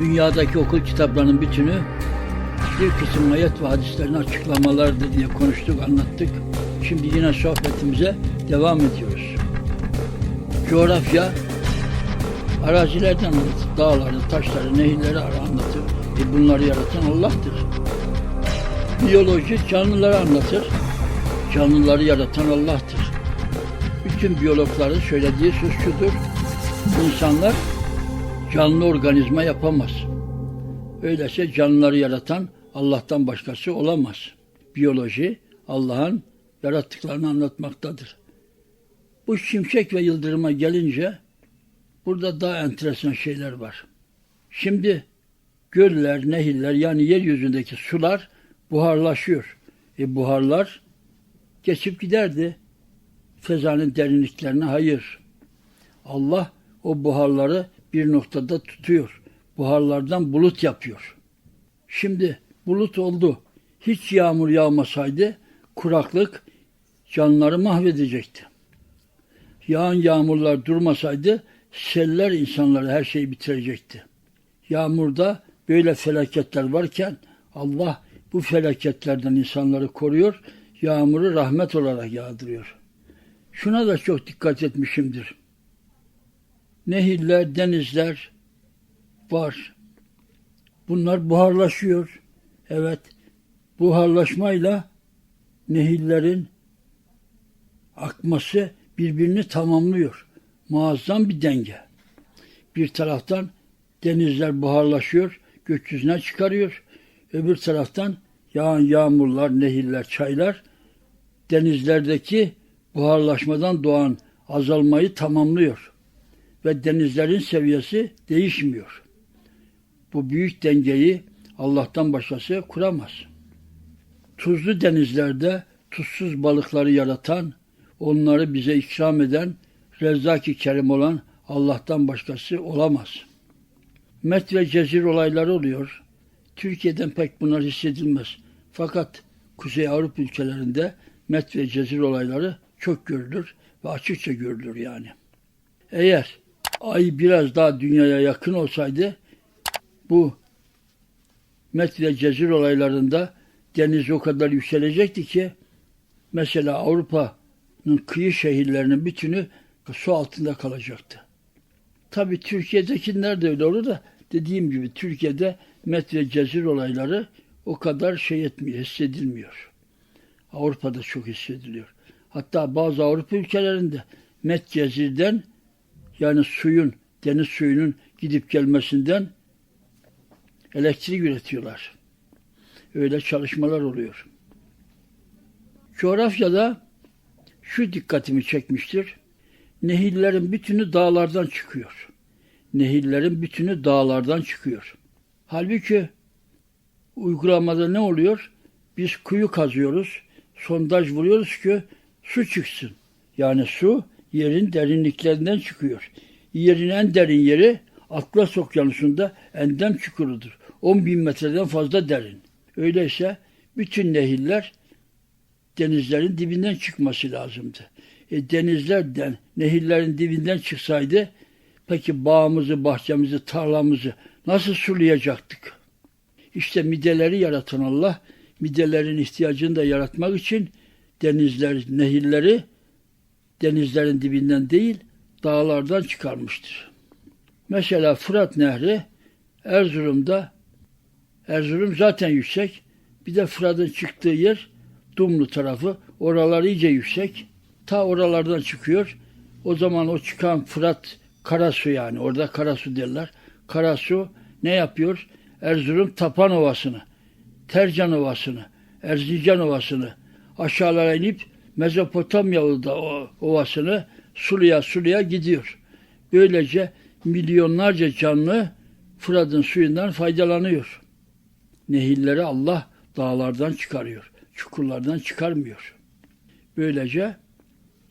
Dünyadaki okul kitaplarının bütünü bir kısım ayet ve hadislerin açıklamalarıdır diye konuştuk, anlattık. Şimdi yine sohbetimize devam ediyoruz. Coğrafya arazilerden anlatır. Dağları, taşları, nehirleri anlatır. E bunları yaratan Allah'tır. Biyoloji canlıları anlatır. Canlıları yaratan Allah'tır. Bütün biyologların söylediği söz şudur. İnsanlar canlı organizma yapamaz. Öyleyse canlıları yaratan Allah'tan başkası olamaz. Biyoloji Allah'ın yarattıklarını anlatmaktadır. Bu şimşek ve yıldırıma gelince burada daha enteresan şeyler var. Şimdi göller, nehirler yani yeryüzündeki sular buharlaşıyor. E buharlar geçip giderdi. Fezanın derinliklerine hayır. Allah o buharları bir noktada tutuyor. Buharlardan bulut yapıyor. Şimdi bulut oldu. Hiç yağmur yağmasaydı kuraklık canlıları mahvedecekti. Yağan yağmurlar durmasaydı seller insanları her şeyi bitirecekti. Yağmurda böyle felaketler varken Allah bu felaketlerden insanları koruyor, yağmuru rahmet olarak yağdırıyor. Şuna da çok dikkat etmişimdir. Nehirler, denizler var. Bunlar buharlaşıyor. Evet, buharlaşmayla nehirlerin akması birbirini tamamlıyor. Muazzam bir denge. Bir taraftan denizler buharlaşıyor, gökyüzüne çıkarıyor. Öbür taraftan yağan yağmurlar, nehirler, çaylar denizlerdeki buharlaşmadan doğan azalmayı tamamlıyor. Ve denizlerin seviyesi değişmiyor. Bu büyük dengeyi Allah'tan başkası kuramaz. Tuzlu denizlerde tuzsuz balıkları yaratan, onları bize ikram eden, Rezzak-ı Kerim olan Allah'tan başkası olamaz. Met ve Cezir olayları oluyor. Türkiye'den pek bunlar hissedilmez. Fakat Kuzey Avrupa ülkelerinde Met ve Cezir olayları çok görülür ve açıkça görülür yani. Eğer ay biraz daha dünyaya yakın olsaydı bu Met ve Cezir olaylarında deniz o kadar yükselecekti ki mesela Avrupa'nın kıyı şehirlerinin bütünü su altında kalacaktı. Tabii Türkiye'dekiler de öyle olur da dediğim gibi Türkiye'de Met ve Cezir olayları o kadar şey etmiyor, hissedilmiyor. Avrupa'da çok hissediliyor. Hatta bazı Avrupa ülkelerinde Met Cezir'den yani suyun, deniz suyunun gidip gelmesinden elektrik üretiyorlar. Öyle çalışmalar oluyor. Coğrafyada şu dikkatimi çekmiştir. Nehirlerin bütünü dağlardan çıkıyor. Nehirlerin bütünü dağlardan çıkıyor. Halbuki uygulamada ne oluyor? Biz kuyu kazıyoruz, sondaj vuruyoruz ki su çıksın. Yani su yerin derinliklerinden çıkıyor. Yerin en derin yeri Atlas Okyanusu'nda endem çukurudur. 10 bin metreden fazla derin. Öyleyse bütün nehirler denizlerin dibinden çıkması lazımdı. E, denizlerden, nehirlerin dibinden çıksaydı peki bağımızı, bahçemizi, tarlamızı nasıl sulayacaktık? İşte mideleri yaratan Allah, midelerin ihtiyacını da yaratmak için denizler, nehirleri denizlerin dibinden değil, dağlardan çıkarmıştır. Mesela Fırat Nehri Erzurum'da, Erzurum zaten yüksek, bir de Fırat'ın çıktığı yer Dumlu tarafı, oralar iyice yüksek, ta oralardan çıkıyor. O zaman o çıkan Fırat Karasu yani, orada Karasu derler. Karasu ne yapıyor? Erzurum Tapan Ovası'nı, Tercan Ovası'nı, Erzincan Ovası'nı aşağılara inip Mezopotamya Ovası'nı suluya suluya gidiyor. Böylece milyonlarca canlı Fırat'ın suyundan faydalanıyor. Nehirleri Allah dağlardan çıkarıyor. Çukurlardan çıkarmıyor. Böylece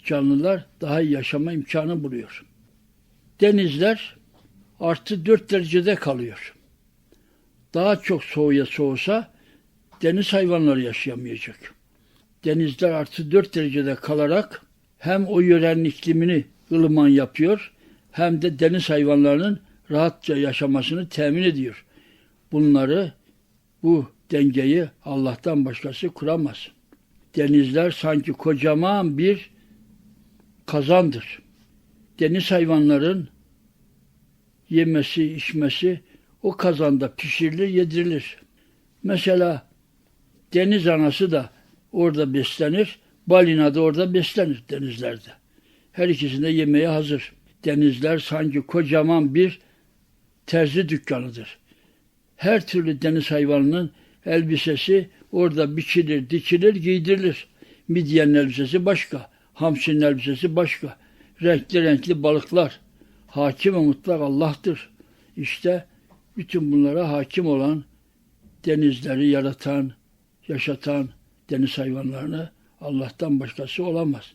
canlılar daha iyi yaşama imkanı buluyor. Denizler artı 4 derecede kalıyor. Daha çok soğuya soğusa deniz hayvanları yaşayamayacak. Denizler artı 4 derecede kalarak hem o yörenin iklimini ılıman yapıyor hem de deniz hayvanlarının rahatça yaşamasını temin ediyor. Bunları bu dengeyi Allah'tan başkası kuramaz. Denizler sanki kocaman bir kazandır. Deniz hayvanların yemesi, içmesi o kazanda pişirilir, yedirilir. Mesela deniz anası da orada beslenir, balina da orada beslenir denizlerde. Her ikisinde yemeğe hazır. Denizler sanki kocaman bir terzi dükkanıdır. Her türlü deniz hayvanının elbisesi orada biçilir, dikilir, giydirilir. Midyenin elbisesi başka, hamsinin elbisesi başka. Renkli renkli balıklar. Hakim ve mutlak Allah'tır. İşte bütün bunlara hakim olan denizleri yaratan, yaşatan deniz hayvanlarını Allah'tan başkası olamaz.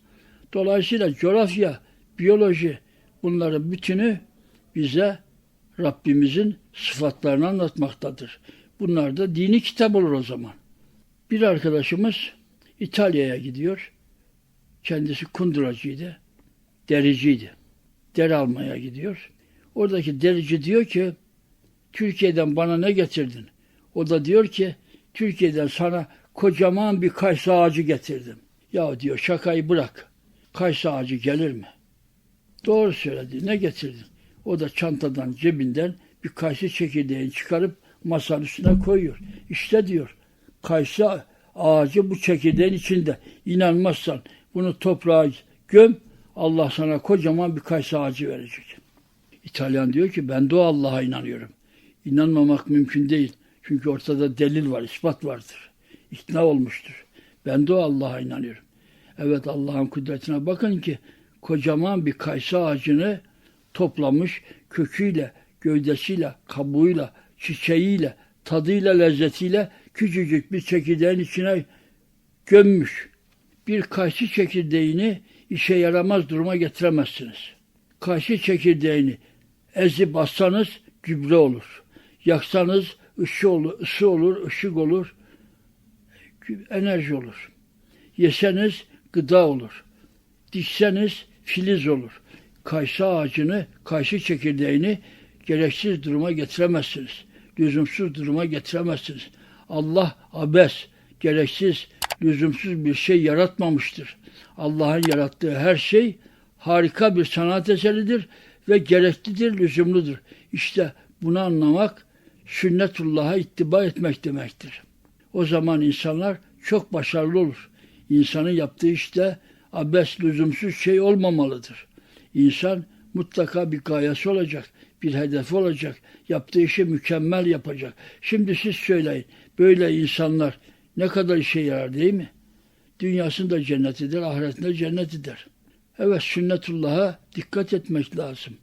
Dolayısıyla coğrafya, biyoloji bunların bütünü bize Rabbimizin sıfatlarını anlatmaktadır. Bunlar da dini kitap olur o zaman. Bir arkadaşımız İtalya'ya gidiyor. Kendisi kunduracıydı, dericiydi. Deri almaya gidiyor. Oradaki derici diyor ki, Türkiye'den bana ne getirdin? O da diyor ki, Türkiye'den sana kocaman bir kayısı ağacı getirdim. Ya diyor şakayı bırak. Kayısı ağacı gelir mi? Doğru söyledi. Ne getirdin? O da çantadan cebinden bir kayısı çekirdeğini çıkarıp masanın üstüne koyuyor. İşte diyor kayısı ağacı bu çekirdeğin içinde. İnanmazsan bunu toprağa göm Allah sana kocaman bir kayısı ağacı verecek. İtalyan diyor ki ben de Allah'a inanıyorum. İnanmamak mümkün değil. Çünkü ortada delil var, ispat vardır. İkna olmuştur. Ben de Allah'a inanıyorum. Evet Allah'ın kudretine bakın ki kocaman bir kayısı ağacını toplamış köküyle, gövdesiyle, kabuğuyla, çiçeğiyle, tadıyla, lezzetiyle küçücük bir çekirdeğin içine gömmüş. Bir kayısı çekirdeğini işe yaramaz duruma getiremezsiniz. Kayısı çekirdeğini ezip bassanız gübre olur. Yaksanız ısı olur, ısı olur, ışık olur, enerji olur. Yeseniz gıda olur. Dişseniz filiz olur. Kayısı ağacını, kayısı çekirdeğini gereksiz duruma getiremezsiniz. Lüzumsuz duruma getiremezsiniz. Allah abes, gereksiz, lüzumsuz bir şey yaratmamıştır. Allah'ın yarattığı her şey harika bir sanat eseridir ve gereklidir, lüzumludur. İşte bunu anlamak sünnetullah'a ittiba etmek demektir. O zaman insanlar çok başarılı olur. İnsanın yaptığı işte abes, lüzumsuz şey olmamalıdır. İnsan mutlaka bir gayesi olacak, bir hedefi olacak, yaptığı işi mükemmel yapacak. Şimdi siz söyleyin, böyle insanlar ne kadar işe yarar değil mi? Dünyasında cennetidir, ahiretinde cennetidir. Evet sünnetullah'a dikkat etmek lazım.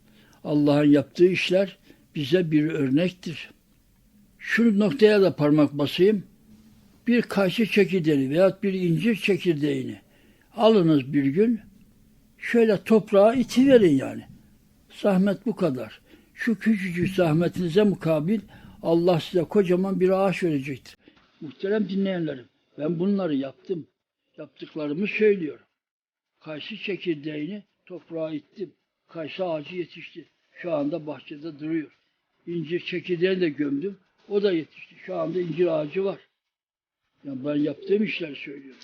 Allah'ın yaptığı işler bize bir örnektir. Şu noktaya da parmak basayım. Bir kayısı çekirdeğini veya bir incir çekirdeğini alınız bir gün şöyle toprağa itiverin yani. Zahmet bu kadar. Şu küçücük zahmetinize mukabil Allah size kocaman bir ağaç verecektir. Muhterem dinleyenlerim, ben bunları yaptım. Yaptıklarımı söylüyorum. Kayısı çekirdeğini toprağa ittim. Kayısı ağacı yetişti. Şu anda bahçede duruyor. İncir çekirdeğini de gömdüm. O da yetişti. Şu anda incir ağacı var. Yani ben yaptığım işleri söylüyorum.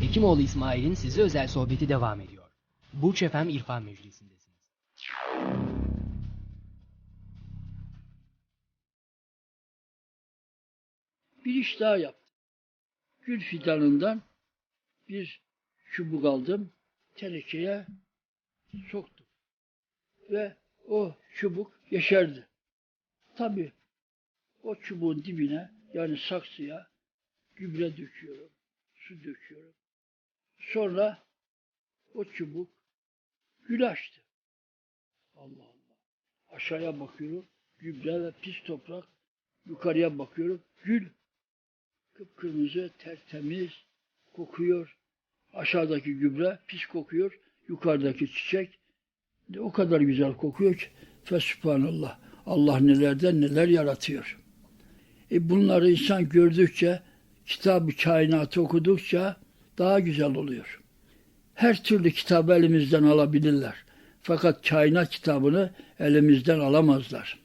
Hekimoğlu İsmail'in size özel sohbeti devam ediyor. Burç Efem İrfan Meclisi'ndesiniz. Bir iş daha yaptım. Gül fidanından bir çubuk aldım. Tenekeye soktum. Ve o çubuk yeşerdi. Tabii o çubuğun dibine yani saksıya gübre döküyorum. Su döküyorum. Sonra o çubuk gül açtı. Allah Allah. Aşağıya bakıyorum. Gübre ve pis toprak. Yukarıya bakıyorum. Gül. Kıpkırmızı, tertemiz kokuyor. Aşağıdaki gübre pis kokuyor. Yukarıdaki çiçek o kadar güzel kokuyor ki Fesubhanallah. Allah nelerden neler yaratıyor. E bunları insan gördükçe, kitabı kainatı okudukça daha güzel oluyor. Her türlü kitabı elimizden alabilirler. Fakat kainat kitabını elimizden alamazlar.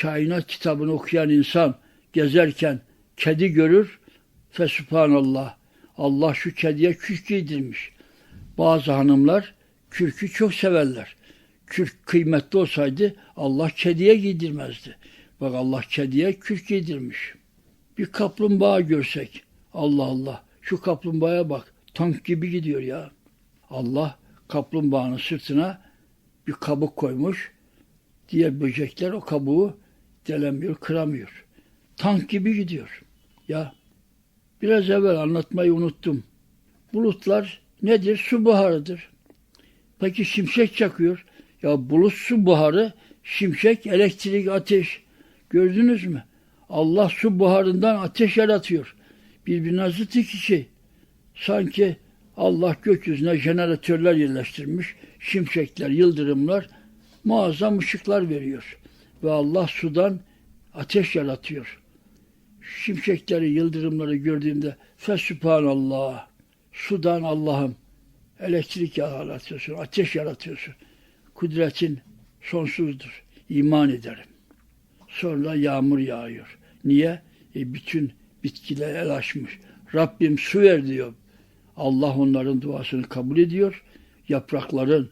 Kainat kitabını okuyan insan gezerken kedi görür. Fesubhanallah. Allah şu kediye kürk giydirmiş. Bazı hanımlar kürkü çok severler. Kürk kıymetli olsaydı Allah kediye giydirmezdi. Bak Allah kediye kürk giydirmiş. Bir kaplumbağa görsek. Allah Allah. Şu kaplumbağaya bak. Tank gibi gidiyor ya. Allah kaplumbağanın sırtına bir kabuk koymuş. Diğer böcekler o kabuğu delemiyor, kıramıyor. Tank gibi gidiyor. Ya biraz evvel anlatmayı unuttum. Bulutlar nedir? Su buharıdır. Peki şimşek çakıyor. Ya bulut su buharı, şimşek, elektrik, ateş. Gördünüz mü? Allah su buharından ateş yaratıyor. Birbirine zıt iki şey. Sanki Allah gökyüzüne jeneratörler yerleştirmiş. Şimşekler, yıldırımlar muazzam ışıklar veriyor. Ve Allah sudan ateş yaratıyor. Şimşekleri, yıldırımları gördüğümde Fesübhanallah. Sudan Allah'ım elektrik yaratıyorsun, ateş yaratıyorsun. Kudretin sonsuzdur. İman ederim. Sonra yağmur yağıyor. Niye? E bütün bitkiler el açmış. Rabbim su ver diyor. Allah onların duasını kabul ediyor. Yaprakların,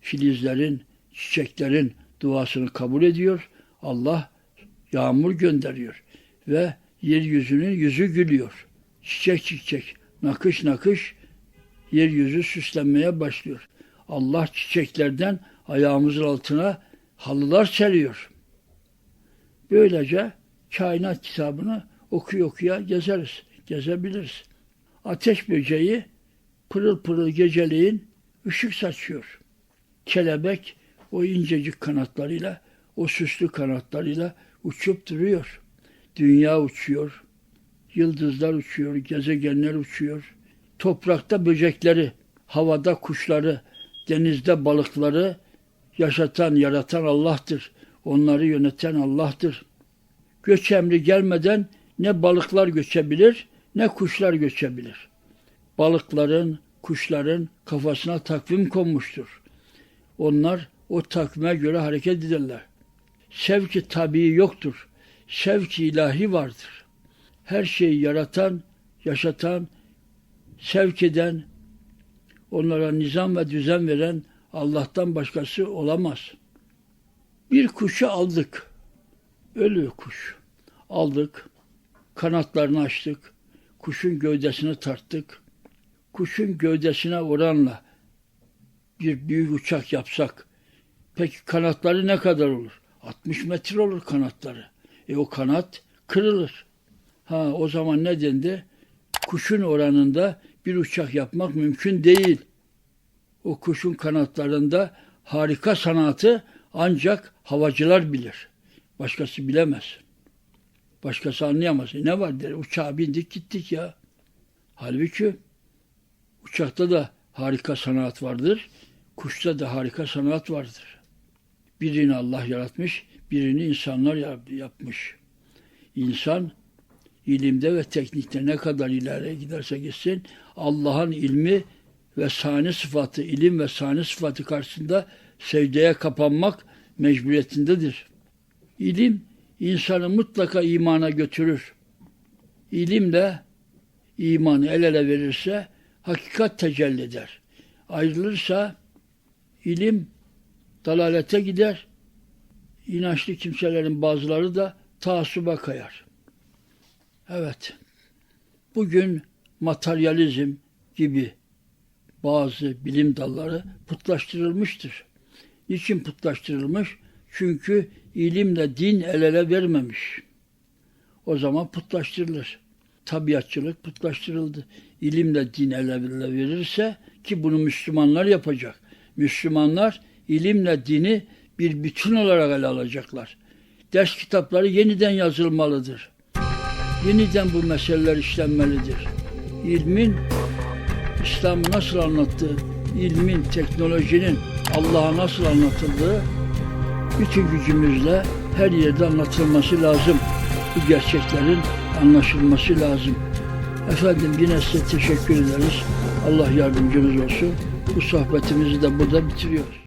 filizlerin, çiçeklerin duasını kabul ediyor. Allah yağmur gönderiyor. Ve yeryüzünün yüzü gülüyor. Çiçek çiçek, nakış nakış yeryüzü süslenmeye başlıyor. Allah çiçeklerden ayağımızın altına halılar seriyor. Böylece kainat kitabını okuya okuya gezeriz, gezebiliriz. Ateş böceği pırıl pırıl geceleyin ışık saçıyor. Kelebek o incecik kanatlarıyla, o süslü kanatlarıyla uçup duruyor. Dünya uçuyor, yıldızlar uçuyor, gezegenler uçuyor. Toprakta böcekleri, havada kuşları, denizde balıkları yaşatan, yaratan Allah'tır. Onları yöneten Allah'tır. Göç emri gelmeden ne balıklar göçebilir ne kuşlar göçebilir. Balıkların, kuşların kafasına takvim konmuştur. Onlar o takvime göre hareket ederler. Sevki tabii yoktur. Sevki ilahi vardır. Her şeyi yaratan, yaşatan, sevk eden, onlara nizam ve düzen veren Allah'tan başkası olamaz. Bir kuşu aldık. Ölü kuş. Aldık. Kanatlarını açtık. Kuşun gövdesini tarttık. Kuşun gövdesine oranla bir büyük uçak yapsak. Peki kanatları ne kadar olur? 60 metre olur kanatları. E o kanat kırılır. Ha o zaman ne dendi? Kuşun oranında bir uçak yapmak mümkün değil. O kuşun kanatlarında harika sanatı ancak havacılar bilir. Başkası bilemez. Başkası anlayamaz. E ne var der. Uçağa bindik gittik ya. Halbuki uçakta da harika sanat vardır. Kuşta da harika sanat vardır. Birini Allah yaratmış, birini insanlar yap- yapmış. İnsan ilimde ve teknikte ne kadar ileri giderse gitsin Allah'ın ilmi ve sani sıfatı, ilim ve sani sıfatı karşısında sevdeye kapanmak mecburiyetindedir. İlim insanı mutlaka imana götürür. İlimle imanı el ele verirse hakikat tecelli eder. Ayrılırsa ilim dalalete gider. İnançlı kimselerin bazıları da taassuba kayar. Evet. Bugün materyalizm gibi bazı bilim dalları putlaştırılmıştır. Niçin putlaştırılmış? Çünkü ilimle din el ele vermemiş. O zaman putlaştırılır. Tabiatçılık putlaştırıldı. İlimle din el ele verirse ki bunu Müslümanlar yapacak. Müslümanlar ilimle dini bir bütün olarak ele alacaklar. Ders kitapları yeniden yazılmalıdır. Yeniden bu meseleler işlenmelidir. İlmin İslam'ı nasıl anlattığı, ilmin, teknolojinin Allah'a nasıl anlatıldığı bütün gücümüzle her yerde anlatılması lazım. Bu gerçeklerin anlaşılması lazım. Efendim yine size teşekkür ederiz. Allah yardımcımız olsun. Bu sohbetimizi de burada bitiriyoruz.